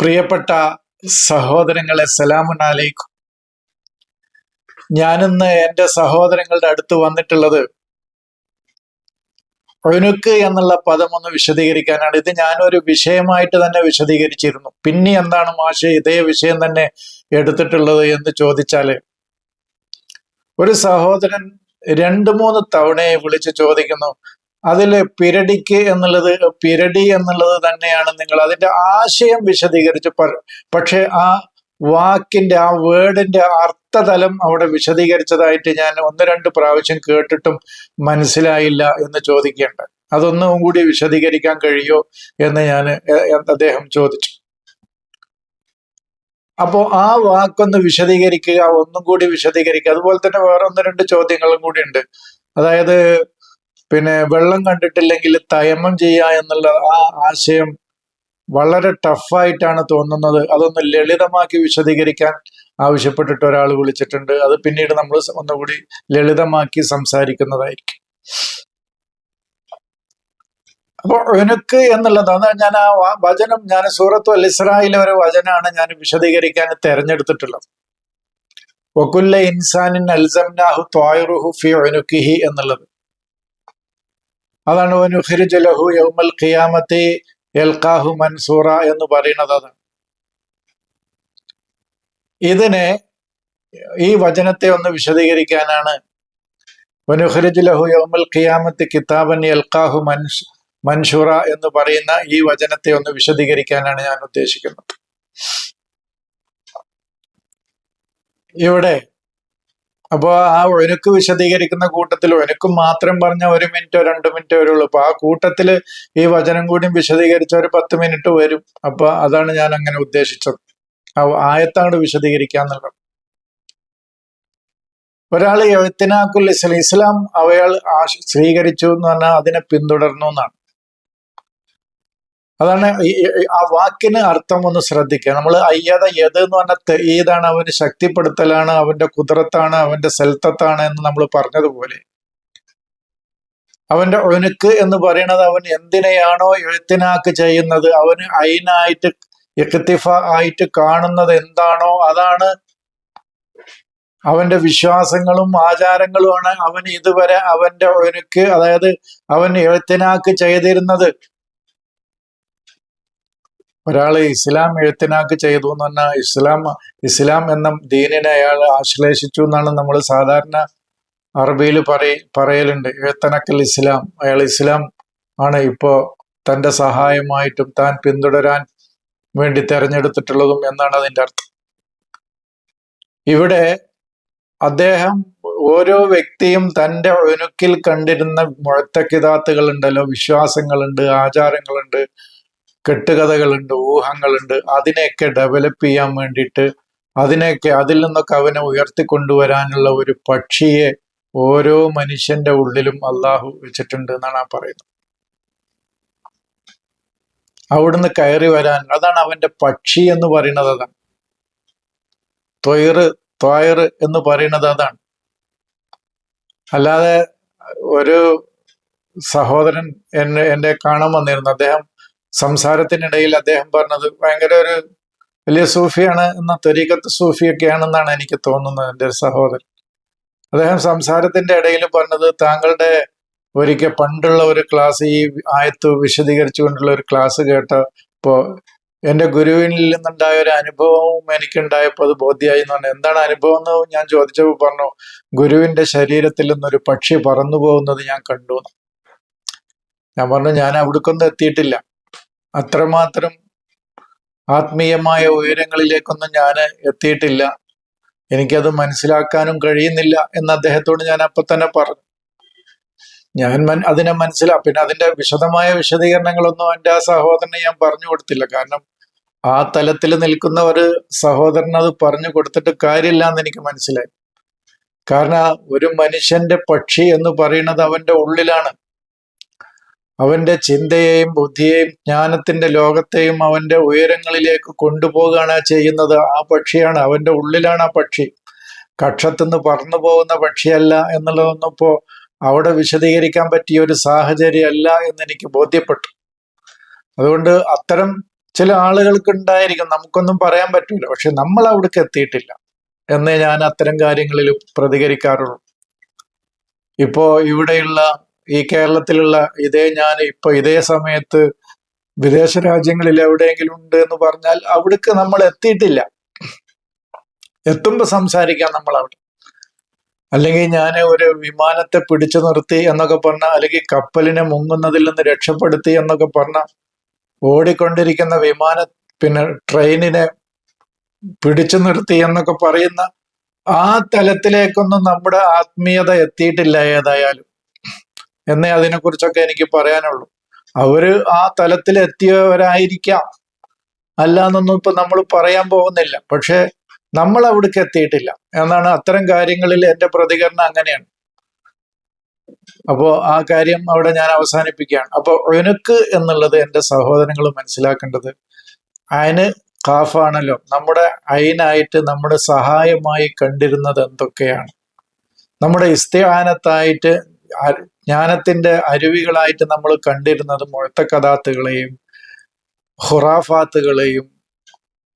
പ്രിയപ്പെട്ട സഹോദരങ്ങളെ സലാമുൻ അലൈക്കും. ഞാനിന്ന് എന്റെ സഹോദരങ്ങളുടെ അടുത്ത് വന്നിട്ടുള്ളത് ഒഴുക്ക് എന്നുള്ള പദം ഒന്ന് വിശദീകരിക്കാനാണ്. ഇത് ഞാനൊരു വിഷയമായിട്ട് തന്നെ വിശദീകരിച്ചിരുന്നു. പിന്നെ എന്താണ് മാഷെ ഇതേ വിഷയം തന്നെ എടുത്തിട്ടുള്ളത് എന്ന് ചോദിച്ചാൽ ഒരു സഹോദരൻ രണ്ട് മൂന്ന് തവണയെ വിളിച്ച് ചോദിക്കുന്നു അതിൽ പിരടിക്ക് എന്നുള്ളത് പിരടി എന്നുള്ളത് തന്നെയാണ് നിങ്ങൾ അതിന്റെ ആശയം വിശദീകരിച്ച് പക്ഷേ ആ വാക്കിന്റെ ആ വേർഡിന്റെ അർത്ഥതലം അവിടെ വിശദീകരിച്ചതായിട്ട് ഞാൻ ഒന്ന് രണ്ട് പ്രാവശ്യം കേട്ടിട്ടും മനസ്സിലായില്ല എന്ന് ചോദിക്കേണ്ട. അതൊന്നും കൂടി വിശദീകരിക്കാൻ കഴിയോ എന്ന് ഞാൻ അദ്ദേഹം ചോദിച്ചു. അപ്പോ ആ വാക്കൊന്ന് വിശദീകരിക്കുക ഒന്നും കൂടി വിശദീകരിക്കുക. അതുപോലെ തന്നെ വേറെ ഒന്ന് രണ്ട് ചോദ്യങ്ങളും കൂടി ഉണ്ട്. അതായത് പിന്നെ വെള്ളം കണ്ടിട്ടില്ലെങ്കിൽ തയമം ചെയ്യുക എന്നുള്ള ആ ആശയം വളരെ ടഫായിട്ടാണ് തോന്നുന്നത്. അതൊന്ന് ലളിതമാക്കി വിശദീകരിക്കാൻ ആവശ്യപ്പെട്ടിട്ട് ഒരാൾ വിളിച്ചിട്ടുണ്ട്. അത് പിന്നീട് നമ്മൾ ഒന്നുകൂടി ലളിതമാക്കി സംസാരിക്കുന്നതായിരിക്കും. അപ്പൊ എനിക്ക് എന്നുള്ളത് അത് ഞാൻ ആ വചനം ഞാൻ സൂറത്തു അൽ ഇസ്രായിലെ ഒരു വചനമാണ് ഞാൻ വിശദീകരിക്കാൻ തെരഞ്ഞെടുത്തിട്ടുള്ളത്. ഒക്കുല്ല ഇൻസാനിൻ അൽസംനാഹു ത്വായുറുഹു ഫി ഒനുക്കിഹി എന്നുള്ളത്. അതാണ് വനുഖിരുജ ലഹു യൗമൽ ഖിയാമത്തി എൽക്കാഹു മൻസൂറ എന്ന് പറയുന്നത് അതാണ് ഇതിനെ ഈ വചനത്തെ ഒന്ന് വിശദീകരിക്കാനാണ്. വനുഖിരുജ് ലഹു യൗമൽ ഖിയാമത്തി കിതാബൻ എൽക്കാഹു മൻഷ് മൻഷൂറ എന്ന് പറയുന്ന ഈ വചനത്തെ ഒന്ന് വിശദീകരിക്കാനാണ് ഞാൻ ഉദ്ദേശിക്കുന്നത്. ഇവിടെ അപ്പോ ആ ഒഴുക്ക് വിശദീകരിക്കുന്ന കൂട്ടത്തിൽ ഒഴുക്ക് മാത്രം പറഞ്ഞ ഒരു മിനിറ്റോ രണ്ട് മിനിറ്റോ വരുള്ളൂ. അപ്പൊ ആ കൂട്ടത്തിൽ ഈ വചനം കൂടി വിശദീകരിച്ച ഒരു പത്ത് മിനിറ്റ് വരും. അപ്പൊ അതാണ് ഞാൻ അങ്ങനെ ഉദ്ദേശിച്ചത്. ആ ആയത്താണ് വിശദീകരിക്കാന്നുള്ളത് ഒരാൾ എഴുത്തിനാക്കുള്ള ഇസ്ലാം ഇസ്ലാം അവയാൾ സ്വീകരിച്ചു എന്ന് പറഞ്ഞാൽ അതിനെ പിന്തുടർന്നു എന്നാണ്. അതാണ് ആ വാക്കിന് അർത്ഥം ഒന്ന് ശ്രദ്ധിക്കുക. നമ്മൾ അയ്യത യത് എന്ന് പറഞ്ഞ ഏതാണ് അവന് ശക്തിപ്പെടുത്തലാണ് അവന്റെ കുതിരത്താണ് അവന്റെ സെൽത്തത്താണ് എന്ന് നമ്മൾ പറഞ്ഞതുപോലെ. അവന്റെ ഒനുക്ക് എന്ന് പറയുന്നത് അവൻ എന്തിനെയാണോ എഴുത്തിനാക്ക് ചെയ്യുന്നത് അവന് അയിനായിട്ട് ഇഖ്തിഫ ആയിട്ട് കാണുന്നത് എന്താണോ അതാണ് അവന്റെ വിശ്വാസങ്ങളും ആചാരങ്ങളുമാണ് അവൻ ഇതുവരെ അവന്റെ ഒനുക്ക് അതായത് അവൻ എഴുത്തിനാക്ക് ചെയ്തിരുന്നത്. ഒരാൾ ഇസ്ലാം എഴുത്തിനാക്ക് ചെയ്തു എന്ന് പറഞ്ഞാൽ ഇസ്ലാം ഇസ്ലാം എന്ന ദീനിനെ അയാൾ ആശ്ലേഷിച്ചു എന്നാണ് നമ്മൾ സാധാരണ അറബിയിൽ പറയ പറയലുണ്ട്. എഴുത്തനക്കൽ ഇസ്ലാം അയാൾ ഇസ്ലാം ആണ് ഇപ്പോ തന്റെ സഹായമായിട്ടും താൻ പിന്തുടരാൻ വേണ്ടി തെരഞ്ഞെടുത്തിട്ടുള്ളതും എന്നാണ് അതിന്റെ അർത്ഥം. ഇവിടെ അദ്ദേഹം ഓരോ വ്യക്തിയും തന്റെ ഒനുക്കിൽ കണ്ടിരുന്ന മുഴത്തക്കിതാത്തുകൾ ഉണ്ടല്ലോ വിശ്വാസങ്ങളുണ്ട് ആചാരങ്ങളുണ്ട്. കെട്ടുകഥകളുണ്ട് ഊഹങ്ങളുണ്ട്. അതിനെയൊക്കെ ഡെവലപ്പ് ചെയ്യാൻ വേണ്ടിയിട്ട് അതിനെയൊക്കെ അതിൽ നിന്നൊക്കെ അവനെ ഉയർത്തിക്കൊണ്ടുവരാനുള്ള ഒരു പക്ഷിയെ ഓരോ മനുഷ്യന്റെ ഉള്ളിലും അള്ളാഹു വെച്ചിട്ടുണ്ട് എന്നാണ് ആ പറയുന്നത്. അവിടുന്ന് കയറി വരാൻ അതാണ് അവന്റെ പക്ഷി എന്ന് പറയുന്നത് അതാണ്. തൊയറ് ത്വയറ് എന്ന് പറയുന്നത് അതാണ്. അല്ലാതെ ഒരു സഹോദരൻ എന്നെ എന്നെ കാണാൻ വന്നിരുന്നു. അദ്ദേഹം സംസാരത്തിനിടയിൽ അദ്ദേഹം പറഞ്ഞത് ഭയങ്കര ഒരു വലിയ സൂഫിയാണ് എന്ന ത്വരീക്കത്ത് സൂഫിയൊക്കെയാണെന്നാണ് എനിക്ക് തോന്നുന്നത് എന്റെ ഒരു സഹോദരൻ. അദ്ദേഹം സംസാരത്തിന്റെ ഇടയിൽ പറഞ്ഞത് താങ്കളുടെ ഒരിക്കൽ പണ്ടുള്ള ഒരു ക്ലാസ് ഈ ആയത്ത് വിശദീകരിച്ചുകൊണ്ടുള്ള ഒരു ക്ലാസ് കേട്ടപ്പോൾ എന്റെ ഗുരുവിനിൽ നിന്നുണ്ടായ ഒരു അനുഭവവും എനിക്കുണ്ടായപ്പോൾ അത് ബോധ്യമായി എന്ന് പറഞ്ഞു. എന്താണ് അനുഭവം എന്ന് ഞാൻ ചോദിച്ചപ്പോൾ പറഞ്ഞു ഗുരുവിന്റെ ശരീരത്തിൽ നിന്നൊരു പക്ഷി പറന്നു പോകുന്നത് ഞാൻ കണ്ടു ഞാൻ പറഞ്ഞു ഞാൻ അവിടേക്കൊന്നും എത്തിയിട്ടില്ല. അത്രമാത്രം ആത്മീയമായ ഉയരങ്ങളിലേക്കൊന്നും ഞാൻ എത്തിയിട്ടില്ല. എനിക്കത് മനസ്സിലാക്കാനും കഴിയുന്നില്ല എന്ന് അദ്ദേഹത്തോട് ഞാൻ അപ്പൊ തന്നെ പറഞ്ഞു. ഞാൻ മൻ അതിനെ മനസ്സിലാ പിന്നെ അതിന്റെ വിശദമായ വിശദീകരണങ്ങളൊന്നും എന്റെ ആ സഹോദരനെ ഞാൻ പറഞ്ഞു കൊടുത്തില്ല. കാരണം ആ തലത്തിൽ നിൽക്കുന്ന ഒരു സഹോദരൻ അത് പറഞ്ഞു കൊടുത്തിട്ട് കാര്യമില്ല എന്ന് എനിക്ക് മനസ്സിലായി. കാരണം ഒരു മനുഷ്യന്റെ പക്ഷി എന്ന് പറയുന്നത് അവന്റെ ഉള്ളിലാണ്. അവന്റെ ചിന്തയെയും ബുദ്ധിയെയും ജ്ഞാനത്തിന്റെ ലോകത്തെയും അവന്റെ ഉയരങ്ങളിലേക്ക് കൊണ്ടുപോകുകയാണ് ചെയ്യുന്നത്. ആ പക്ഷിയാണ് അവന്റെ ഉള്ളിലാണ് ആ പക്ഷി. കക്ഷത്തുനിന്ന് പറന്നു പോകുന്ന പക്ഷിയല്ല എന്നുള്ളതൊന്നും ഇപ്പോ അവിടെ വിശദീകരിക്കാൻ പറ്റിയ ഒരു സാഹചര്യമല്ല എന്ന് എനിക്ക് ബോധ്യപ്പെട്ടു. അതുകൊണ്ട് അത്തരം ചില ആളുകൾക്ക് ഉണ്ടായിരിക്കും. നമുക്കൊന്നും പറയാൻ പറ്റില്ല പക്ഷെ നമ്മൾ അവിടേക്ക് എത്തിയിട്ടില്ല എന്നേ ഞാൻ അത്തരം കാര്യങ്ങളിൽ പ്രതികരിക്കാറുള്ളൂ. ഇപ്പോ ഇവിടെയുള്ള ഈ കേരളത്തിലുള്ള ഇതേ ഞാൻ ഇപ്പൊ ഇതേ സമയത്ത് വിദേശ രാജ്യങ്ങളിൽ എവിടെയെങ്കിലും ഉണ്ട് എന്ന് പറഞ്ഞാൽ അവിടേക്ക് നമ്മൾ എത്തിയിട്ടില്ല. എത്തുമ്പോ സംസാരിക്കാം നമ്മൾ അവിടെ. അല്ലെങ്കിൽ ഞാൻ ഒരു വിമാനത്തെ പിടിച്ചു നിർത്തി എന്നൊക്കെ പറഞ്ഞ അല്ലെങ്കിൽ കപ്പലിനെ മുങ്ങുന്നതിൽ നിന്ന് രക്ഷപ്പെടുത്തി എന്നൊക്കെ പറഞ്ഞ ഓടിക്കൊണ്ടിരിക്കുന്ന വിമാന പിന്നെ ട്രെയിനിനെ പിടിച്ചു നിർത്തി എന്നൊക്കെ പറയുന്ന ആ തലത്തിലേക്കൊന്നും നമ്മുടെ ആത്മീയത എത്തിയിട്ടില്ല ഏതായാലും. എന്നേ അതിനെക്കുറിച്ചൊക്കെ എനിക്ക് പറയാനുള്ളൂ. അവർ ആ തലത്തിൽ എത്തിയവരായിരിക്കാം അല്ല എന്നൊന്നും ഇപ്പൊ നമ്മൾ പറയാൻ പോകുന്നില്ല. പക്ഷെ നമ്മൾ അവിടേക്ക് എത്തിയിട്ടില്ല. എന്നാണ് അത്തരം കാര്യങ്ങളിൽ എന്റെ പ്രതികരണം അങ്ങനെയാണ്. അപ്പോ ആ കാര്യം അവിടെ ഞാൻ അവസാനിപ്പിക്കുകയാണ്. അപ്പൊ ഒനുക്ക് എന്നുള്ളത് എന്റെ സഹോദരങ്ങൾ മനസ്സിലാക്കേണ്ടത് അയന് കാഫാണല്ലോ. നമ്മുടെ അയിനായിട്ട് നമ്മുടെ സഹായമായി കണ്ടിരുന്നത് എന്തൊക്കെയാണ്? നമ്മുടെ ഇസ്തിഹാനത്തായിട്ട് ജ്ഞാനത്തിന്റെ അരുവികളായിട്ട് നമ്മൾ കണ്ടിരുന്നത് മുഴത്തക്കഥാത്തുകളെയും ഹുറാഫാത്തുകളെയും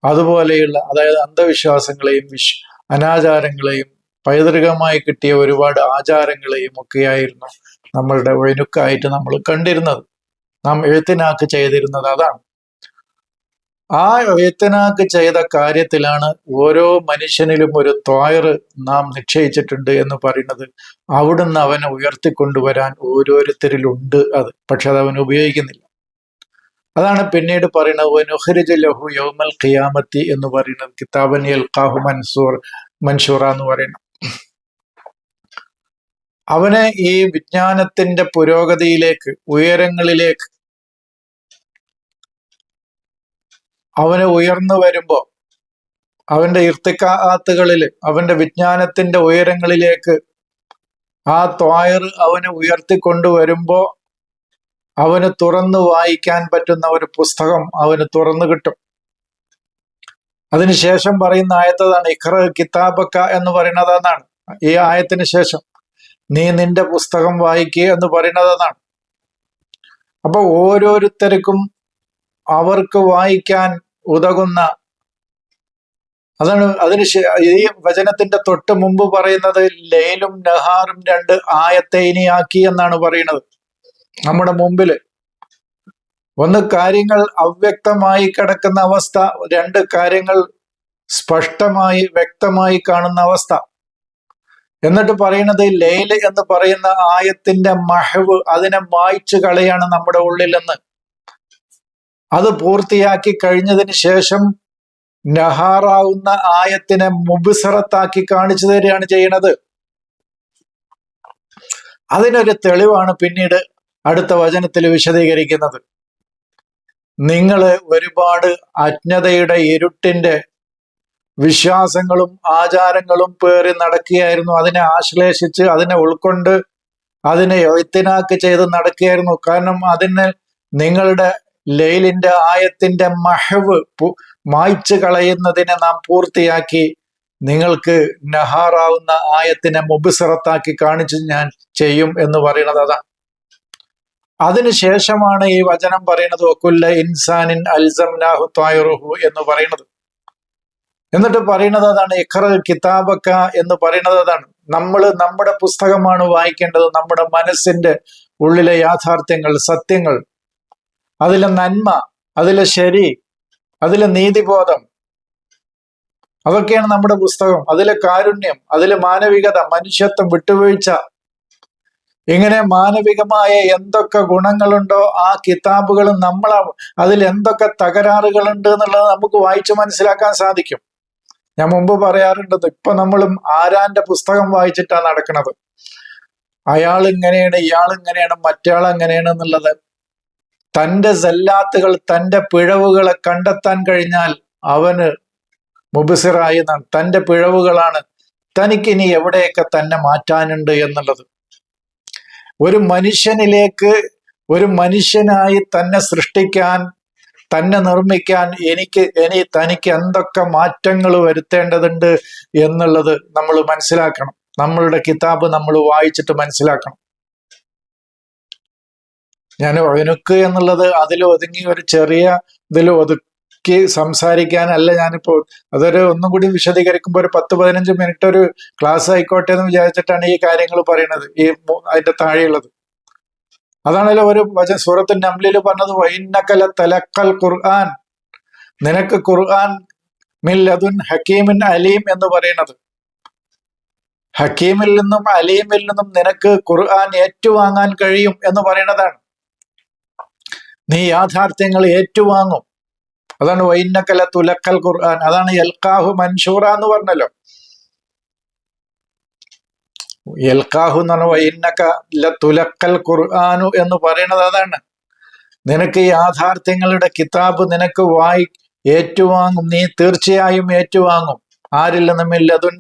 അതുപോലെയുള്ള അതായത് അന്ധവിശ്വാസങ്ങളെയും വിശ് അനാചാരങ്ങളെയും പൈതൃകമായി കിട്ടിയ ഒരുപാട് ആചാരങ്ങളെയും ഒക്കെയായിരുന്നു നമ്മളുടെ ഒഴുക്കായിട്ട് നമ്മൾ കണ്ടിരുന്നത്. നാം എഴുത്തിനാക്ക് ചെയ്തിരുന്നത് അതാണ്. ആ എഴുത്തിനാക്ക് ചെയ്ത കാര്യത്തിലാണ് ഓരോ മനുഷ്യനിലും ഒരു ത്വായർ നാം നിശ്ചയിച്ചിട്ടുണ്ട് എന്ന് പറയുന്നത്. അവിടുന്ന് അവനെ ഉയർത്തിക്കൊണ്ടുവരാൻ ഓരോരുത്തരിലുണ്ട് അത്. പക്ഷെ അത് അവൻ ഉപയോഗിക്കുന്നില്ല. അതാണ് പിന്നീട് പറയുന്നത് ലഹു യൗമൽ ഖിയാമത്തി എന്ന് പറയുന്നത് കിതാബനി അൽ ഖാഹു മൻസൂർ മൻഷൂറ എന്ന് പറയുന്നത് അവനെ ഈ വിജ്ഞാനത്തിന്റെ പുരോഗതിയിലേക്ക് ഉയരങ്ങളിലേക്ക് അവന് ഉയർന്നു വരുമ്പോ അവന്റെ ഇർത്തിക്കാത്തുകളിൽ അവന്റെ വിജ്ഞാനത്തിന്റെ ഉയരങ്ങളിലേക്ക് ആ ത്വായർ അവനെ ഉയർത്തിക്കൊണ്ടുവരുമ്പോ അവന് തുറന്നു വായിക്കാൻ പറ്റുന്ന ഒരു പുസ്തകം അവന് തുറന്നു കിട്ടും. അതിനുശേഷം പറയുന്ന ആയത്തതാണ് ഇഖ്ര കിതാബക്ക എന്ന് പറയുന്നത് എന്നാണ് ഈ ആയത്തിന് ശേഷം നീ നിന്റെ പുസ്തകം വായിക്കുക എന്ന് പറയുന്നത് അതാണ് അപ്പൊ ഓരോരുത്തർക്കും അവർക്ക് വായിക്കാൻ ഉതകുന്ന. അതാണ് അതിന് ഈ വചനത്തിന്റെ തൊട്ട് മുമ്പ് പറയുന്നത് ലൈലും നഹാറും രണ്ട് ആയത്തെ ഇനിയാക്കി എന്നാണ് പറയുന്നത്. നമ്മുടെ മുമ്പിൽ. ഒന്ന് കാര്യങ്ങൾ അവ്യക്തമായി കിടക്കുന്ന അവസ്ഥ രണ്ട് കാര്യങ്ങൾ സ്പഷ്ടമായി വ്യക്തമായി കാണുന്ന അവസ്ഥ. എന്നിട്ട് പറയുന്നത് ലേൽ എന്ന് പറയുന്ന ആയത്തിന്റെ മഹവ് അതിനെ മായ്ച്ചു കളയാണ് നമ്മുടെ ഉള്ളിലെന്ന്. അത് പൂർത്തിയാക്കി കഴിഞ്ഞതിന് ശേഷം നഹാറാവുന്ന ആയത്തിനെ മുബിസറത്താക്കി കാണിച്ചു തരികയാണ് ചെയ്യണത് അതിനൊരു തെളിവാണ് പിന്നീട് അടുത്ത വചനത്തിൽ വിശദീകരിക്കുന്നത്. നിങ്ങൾ ഒരുപാട് അജ്ഞതയുടെ ഇരുട്ടിന്റെ വിശ്വാസങ്ങളും ആചാരങ്ങളും പേറി നടക്കുകയായിരുന്നു. അതിനെ ആശ്ലേഷിച്ച് അതിനെ ഉൾക്കൊണ്ട് അതിനെ എഴുത്തിനാക്ക് ചെയ്ത് നടക്കുകയായിരുന്നു. കാരണം അതിന് നിങ്ങളുടെ ലൈലിന്റെ ആയത്തിന്റെ മഹവ് മായ്ച്ചു കളയുന്നതിനെ നാം പൂർത്തിയാക്കി നിങ്ങൾക്ക് നഹാറാവുന്ന ആയത്തിനെ മുബിസറത്താക്കി കാണിച്ച് ഞാൻ ചെയ്യും എന്ന് പറയുന്നത് അതാണ് അതിനുശേഷമാണ് ഈ വചനം പറയുന്നത് ഒക്കുല്ല ഇൻസാനിൻ അൽസംനാഹു ത്വായുറുഹു എന്ന് പറയുന്നത്. എന്നിട്ട് പറയുന്നത് അതാണ് ഇഖറ കിതാബക്ക എന്ന് പറയുന്നത് അതാണ്. നമ്മൾ നമ്മുടെ പുസ്തകമാണ് വായിക്കേണ്ടത് നമ്മുടെ മനസ്സിന്റെ ഉള്ളിലെ യാഥാർത്ഥ്യങ്ങൾ സത്യങ്ങൾ അതിലെ നന്മ അതിലെ ശരി അതിലെ നീതിബോധം അതൊക്കെയാണ് നമ്മുടെ പുസ്തകം. അതിലെ കാരുണ്യം അതിലെ മാനവികത മനുഷ്യത്വം വിട്ടുവീഴ്ച. ഇങ്ങനെ മാനവികമായ എന്തൊക്കെ ഗുണങ്ങളുണ്ടോ ആ കിതാബുകൾ നമ്മൾ അതിൽ എന്തൊക്കെ തകരാറുകളുണ്ട് എന്നുള്ളത് നമുക്ക് വായിച്ചു മനസ്സിലാക്കാൻ സാധിക്കും. ഞാൻ മുമ്പ് പറയാറുണ്ടത് ഇപ്പൊ നമ്മളും ആരാന്റെ പുസ്തകം വായിച്ചിട്ടാണ് നടക്കുന്നത് അയാൾ ഇങ്ങനെയാണ് ഇയാൾ ഇങ്ങനെയാണ് മറ്റയാൾ അങ്ങനെയാണ് എന്നുള്ളത്. തന്റെ സല്ലാത്തുകൾ തന്റെ പിഴവുകളെ കണ്ടെത്താൻ കഴിഞ്ഞാൽ അവന് മുബിസിറായി തന്റെ പിഴവുകളാണ്. തനിക്കിനി എവിടെയൊക്കെ തന്നെ മാറ്റാനുണ്ട് എന്നുള്ളത്. ഒരു മനുഷ്യനിലേക്ക് ഒരു മനുഷ്യനായി തന്നെ സൃഷ്ടിക്കാൻ തന്നെ നിർമ്മിക്കാൻ എനിക്ക് ഇനി തനിക്ക് എന്തൊക്കെ മാറ്റങ്ങൾ വരുത്തേണ്ടതുണ്ട് എന്നുള്ളത് നമ്മൾ മനസ്സിലാക്കണം. നമ്മളുടെ കിതാബ് നമ്മൾ വായിച്ചിട്ട് മനസ്സിലാക്കണം. ഞാൻ ഒഴുക്ക് എന്നുള്ളത് അതിൽ ഒതുങ്ങി ഒരു ചെറിയ ഇതിൽ ഒതുക്കി സംസാരിക്കാനല്ല ഞാനിപ്പോ അതൊരു ഒന്നും കൂടി വിശദീകരിക്കുമ്പോൾ ഒരു പത്ത് പതിനഞ്ച് മിനിറ്റ് ഒരു ക്ലാസ് ആയിക്കോട്ടെ എന്ന് വിചാരിച്ചിട്ടാണ് ഈ കാര്യങ്ങൾ പറയുന്നത് ഈ അതിന്റെ താഴെയുള്ളത്. അതാണല്ലോ ഒരു വചന സൂറത്ത് നംലിൽ പറഞ്ഞത് വൈന്നക്കല തലക്കൽ ഖുർആൻ. നിനക്ക് ഖുർആൻ മിൽ ലദുൻ ഹക്കീമിൻ അലീം എന്ന് പറയുന്നത്. ഹക്കീമിൽ നിന്നും അലീമിൽ നിന്നും നിനക്ക് ഖുർആൻ ഏറ്റുവാങ്ങാൻ കഴിയും എന്ന് പറയുന്നതാണ്. നീ യാഥാർത്ഥ്യങ്ങൾ ഏറ്റുവാങ്ങും. അതാണ് വൈന്നക്കല തുലക്കൽ ഖുർആൻ. അതാണ് എൽക്കാഹു മൻഷൂറ എന്ന് പറഞ്ഞല്ലോ. എൽക്കാഹു എന്ന് പറഞ്ഞ വൈന്നക്ക തുലക്കൽ ഖുർആനു എന്ന് പറയുന്നത് അതാണ്. നിനക്ക് യാഥാർത്ഥ്യങ്ങളുടെ കിതാബ് നിനക്ക് വായി ഏറ്റുവാങ്ങും. നീ തീർച്ചയായും ഏറ്റുവാങ്ങും. ആരിൽ ലതുൻ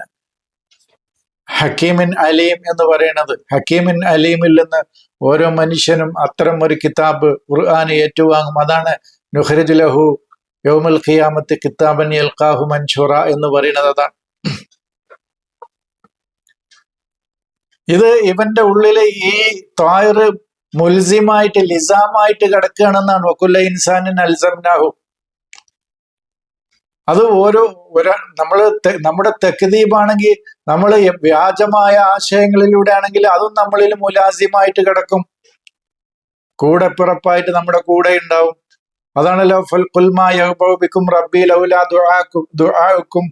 ഹക്കീമിൻ അലീം എന്ന് പറയുന്നത്. ഹക്കീമിൻ അലീമിൽ നിന്ന് ഓരോ മനുഷ്യനും അത്തരം ഒരു കിതാബ് ഖുർആാന് ഏറ്റുവാങ്ങും. അതാണ് നുഹരിജ് ലഹു യോമുൽ ഖിയാമത്ത് കിതാബൻ യൽഖാഹു മൻഷുറ എന്ന് പറയുന്നത്. അതാണ്. ഇത് ഇവന്റെ ഉള്ളിലെ ഈ തായറ് മുൽസിമായിട്ട് ലിസാമായിട്ട് കിടക്കുകയാണെന്നാണ്. വക്കുല്ല ഇൻസാനിൻ അൽസംനാഹു. അത് ഓരോ ഒരാ നമ്മൾ നമ്മുടെ തെക്ക് ദ്വീപാണെങ്കിൽ നമ്മൾ വ്യാജമായ ആശയങ്ങളിലൂടെ ആണെങ്കിൽ അതും നമ്മളിൽ മുലാസിമായിട്ട് കിടക്കും. കൂടെ പിറപ്പായിട്ട് നമ്മുടെ കൂടെ ഉണ്ടാവും അതാണല്ലോ ഫൽ ഖുൽമാ യഹ്ബഉബിക്കും റബ്ബി ലൗലാ ദുആക്കും ദുആഉക്കും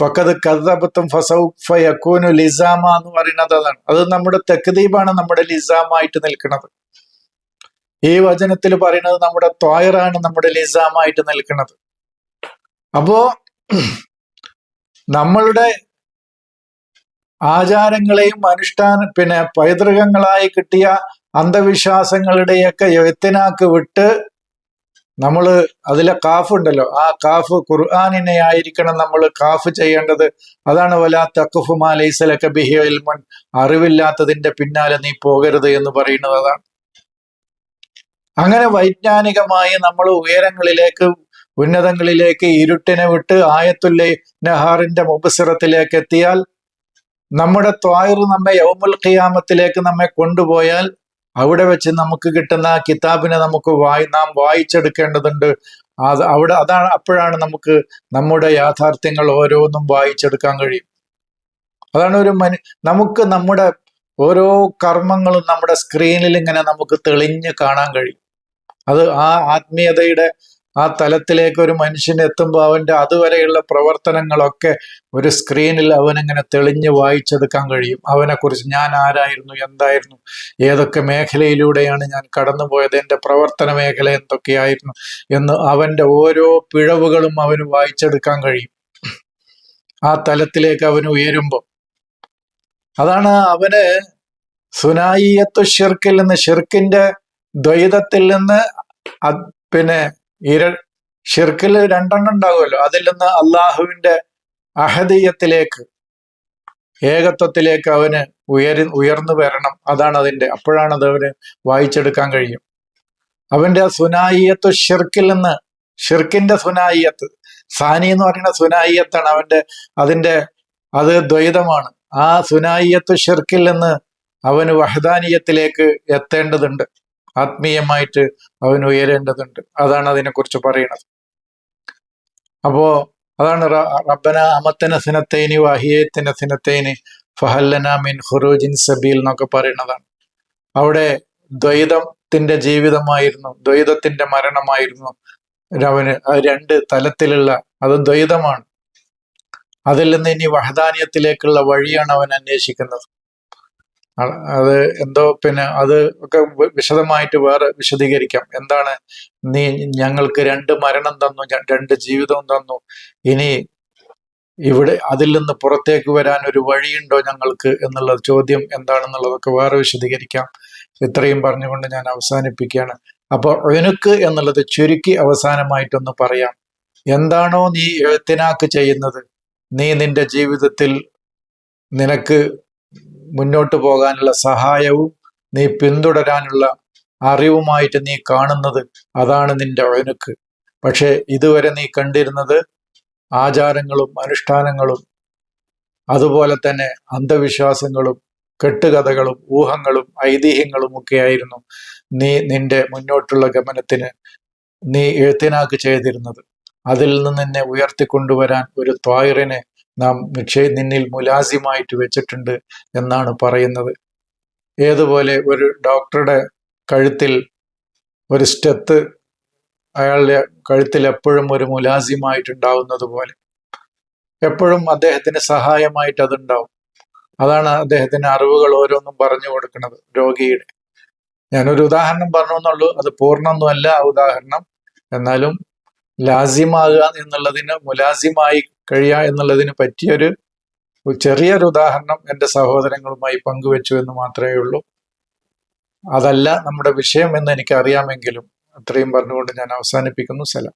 ഫഖദ് കദ്ദബത്തും ഫസൗഫ യകൂനു ലിസാമ എന്ന് പറയുന്നത് അതാണ്. അത് നമ്മുടെ തെക്ക് ദ്വീപാണ് നമ്മുടെ ലിസാമായിട്ട് നിൽക്കുന്നത് ഈ വചനത്തിൽ പറയുന്നത് നമ്മുടെ ത്വായറാണ് നമ്മുടെ ലിസാമായിട്ട് നിൽക്കുന്നത് അപ്പോ നമ്മളുടെ ആചാരങ്ങളെയും അനുഷ്ഠാന പിന്നെ പൈതൃകങ്ങളായി കിട്ടിയ അന്ധവിശ്വാസങ്ങളുടെയൊക്കെ എത്തിനാക്ക് വിട്ട് നമ്മൾ അതിലെ കാഫ് ഉണ്ടല്ലോ ആ കാഫ് ഖുർആാനിനെ ആയിരിക്കണം നമ്മൾ കാഫ് ചെയ്യേണ്ടത്. അതാണ് വലാ തക്കുഫു ലൈസലൊക്കെ ലൈസലക ബിഹി ഇൽമുൻ. അറിവില്ലാത്തതിന്റെ പിന്നാലെ നീ പോകരുത് എന്ന് പറയുന്നത് അതാണ്. അങ്ങനെ വൈജ്ഞാനികമായി നമ്മൾ ഉയരങ്ങളിലേക്ക് ഉന്നതങ്ങളിലേക്ക് ഇരുട്ടിനെ വിട്ട് ആയത്തുല്ലെ നഹാറിന്റെ മുബസിറത്തിലേക്ക് എത്തിയാൽ നമ്മുടെ ത്വായർ നമ്മെ യൗമുൽ ഖിയാമത്തിലേക്ക് നമ്മെ കൊണ്ടുപോയാൽ അവിടെ വെച്ച് നമുക്ക് കിട്ടുന്ന കിതാബിനെ നമുക്ക് വായി നാം വായിച്ചെടുക്കേണ്ടതുണ്ട്. അത് അവിടെ അതാണ് അപ്പോഴാണ് നമുക്ക് നമ്മുടെ യാഥാർത്ഥ്യങ്ങൾ ഓരോന്നും വായിച്ചെടുക്കാൻ കഴിയും. അതാണ് ഒരു മനു നമുക്ക് നമ്മുടെ ഓരോ കർമ്മങ്ങളും നമ്മുടെ സ്ക്രീനിൽ ഇങ്ങനെ നമുക്ക് തെളിഞ്ഞ് കാണാൻ കഴിയും. അത് ആ ആത്മീയതയുടെ ആ തലത്തിലേക്ക് ഒരു മനുഷ്യൻ എത്തുമ്പോൾ അവന്റെ അതുവരെയുള്ള പ്രവർത്തനങ്ങളൊക്കെ ഒരു സ്ക്രീനിൽ അവനിങ്ങനെ തെളിഞ്ഞ് വായിച്ചെടുക്കാൻ കഴിയും. അവനെക്കുറിച്ച് ഞാൻ ആരായിരുന്നു എന്തായിരുന്നു ഏതൊക്കെ മേഖലയിലൂടെയാണ് ഞാൻ കടന്നുപോയത് എന്റെ പ്രവർത്തന മേഖല എന്തൊക്കെയായിരുന്നു എന്ന് അവന്റെ ഓരോ പിഴവുകളും അവന് വായിച്ചെടുക്കാൻ കഴിയും. ആ തലത്തിലേക്ക് അവന് ഉയരുമ്പോൾ അതാണ് അവന് സുനായിയത്വ ഷിർക്കിൽ നിന്ന് ഷിർക്കിന്റെ ദ്വൈതത്തിൽ നിന്ന് പിന്നെ ഇര ഷിർക്കിൽ രണ്ടെണ്ണം ഉണ്ടാകുമല്ലോ അതിൽ നിന്ന് അള്ളാഹുവിന്റെ അഹദീയത്തിലേക്ക് ഏകത്വത്തിലേക്ക് അവന് ഉയരി ഉയർന്നു വരണം. അതാണ് അതിന്റെ അപ്പോഴാണ് അത് അവന് വായിച്ചെടുക്കാൻ കഴിയും. അവന്റെ സുനായിയത്ത് ഷിർക്കിൽ നിന്ന് ഷിർക്കിന്റെ സുനായിയത്ത് സാനി എന്ന് പറയുന്ന സുനായിയത്താണ് അവന്റെ അതിന്റെ അത് ദ്വൈതമാണ്. ആ സുനായിയത്ത് ഷിർക്കിൽ നിന്ന് അവന് വഹദാനീയത്തിലേക്ക് എത്തേണ്ടതുണ്ട്. ആത്മീയമായിട്ട് അവൻ ഉയരേണ്ടതുണ്ട്. അതാണ് അതിനെക്കുറിച്ച് പറയുന്നത്. അപ്പോ അതാണ് റബ്ബന അമത്തന സിനത്തേന് വഹിയത്തിന സിനത്തേന് ഫഹല്ലന മിൻ ഹുറൂജിൻ സബീൽ എന്നൊക്കെ പറയുന്നതാണ്. അവിടെ ദ്വൈതത്തിന്റെ ജീവിതമായിരുന്നു ദ്വൈതത്തിന്റെ മരണമായിരുന്നു. അവന് രണ്ട് തലത്തിലുള്ള അത് ദ്വൈതമാണ്. അതിൽ നിന്ന് ഇനി വഹദാനിയത്തിലേക്കുള്ള വഴിയാണ് അവൻ അന്വേഷിക്കുന്നത്. അത് എന്തോ പിന്നെ അത് ഒക്കെ വിശദമായിട്ട് വേറെ വിശദീകരിക്കാം. എന്താണ് നീ ഞങ്ങൾക്ക് രണ്ട് മരണം തന്നു രണ്ട് ജീവിതം തന്നു. ഇനി ഇവിടെ അതിൽ നിന്ന് പുറത്തേക്ക് വരാൻ ഒരു വഴിയുണ്ടോ ഞങ്ങൾക്ക് എന്നുള്ള ചോദ്യം എന്താണെന്നുള്ളതൊക്കെ വേറെ വിശദീകരിക്കാം. ഇത്രയും പറഞ്ഞുകൊണ്ട് ഞാൻ അവസാനിപ്പിക്കുകയാണ്. അപ്പോൾ ഒനുക്ക് എന്നുള്ളത് ചുരുക്കി അവസാനമായിട്ടൊന്ന് പറയാം. എന്താണോ നീ എഴുത്തിനാക്ക് ചെയ്യുന്നത്? നീ നിന്റെ ജീവിതത്തിൽ നിനക്ക് മുന്നോട്ട് പോകാനുള്ള സഹായവും നീ പിന്തുടരാനുള്ള അറിവുമായിട്ട് നീ കാണുന്നത് അതാണ് നിന്റെ ഒഴുക്ക്. പക്ഷേ ഇതുവരെ നീ കണ്ടിരുന്നത് ആചാരങ്ങളും അനുഷ്ഠാനങ്ങളും അതുപോലെ തന്നെ അന്ധവിശ്വാസങ്ങളും കെട്ടുകഥകളും ഊഹങ്ങളും ഐതിഹ്യങ്ങളും ഒക്കെ ആയിരുന്നു നീ നിന്റെ മുന്നോട്ടുള്ള ഗമനത്തിന് നീ എഴുത്തിനാക്ക് ചെയ്തിരുന്നത്. അതിൽ നിന്ന് നിന്നെ ഉയർത്തിക്കൊണ്ടുവരാൻ ഒരു ത്വായിറിനെ നാം നിക്ഷേ നിന്നിൽ മുലാസിമായിട്ട് വെച്ചിട്ടുണ്ട് എന്നാണ് പറയുന്നത്. ഏതുപോലെ ഒരു ഡോക്ടറുടെ കഴുത്തിൽ ഒരു സ്റ്റെത്ത് അയാളുടെ കഴുത്തിൽ എപ്പോഴും ഒരു മുലാസിമായിട്ടുണ്ടാവുന്നത് പോലെ. എപ്പോഴും അദ്ദേഹത്തിന് സഹായമായിട്ട് അതുണ്ടാവും. അതാണ് അദ്ദേഹത്തിന് അറിവുകൾ ഓരോന്നും പറഞ്ഞു കൊടുക്കുന്നത് രോഗിയുടെ. ഞാനൊരു ഉദാഹരണം പറഞ്ഞു എന്നുള്ളൂ. അത് പൂർണമൊന്നുമല്ല ഉദാഹരണം. എന്നാലും ലാസിമാകുക എന്നുള്ളതിന് മുലാസിമായി കഴിയുക എന്നുള്ളതിന് പറ്റിയൊരു ചെറിയൊരു ഉദാഹരണം എന്റെ സഹോദരങ്ങളുമായി പങ്കുവെച്ചു എന്ന് മാത്രമേ ഉള്ളൂ. അതല്ല നമ്മുടെ വിഷയം എന്ന് എനിക്കറിയാമെങ്കിലും അത്രയും പറഞ്ഞുകൊണ്ട് ഞാൻ അവസാനിപ്പിക്കുന്നു. സലാം.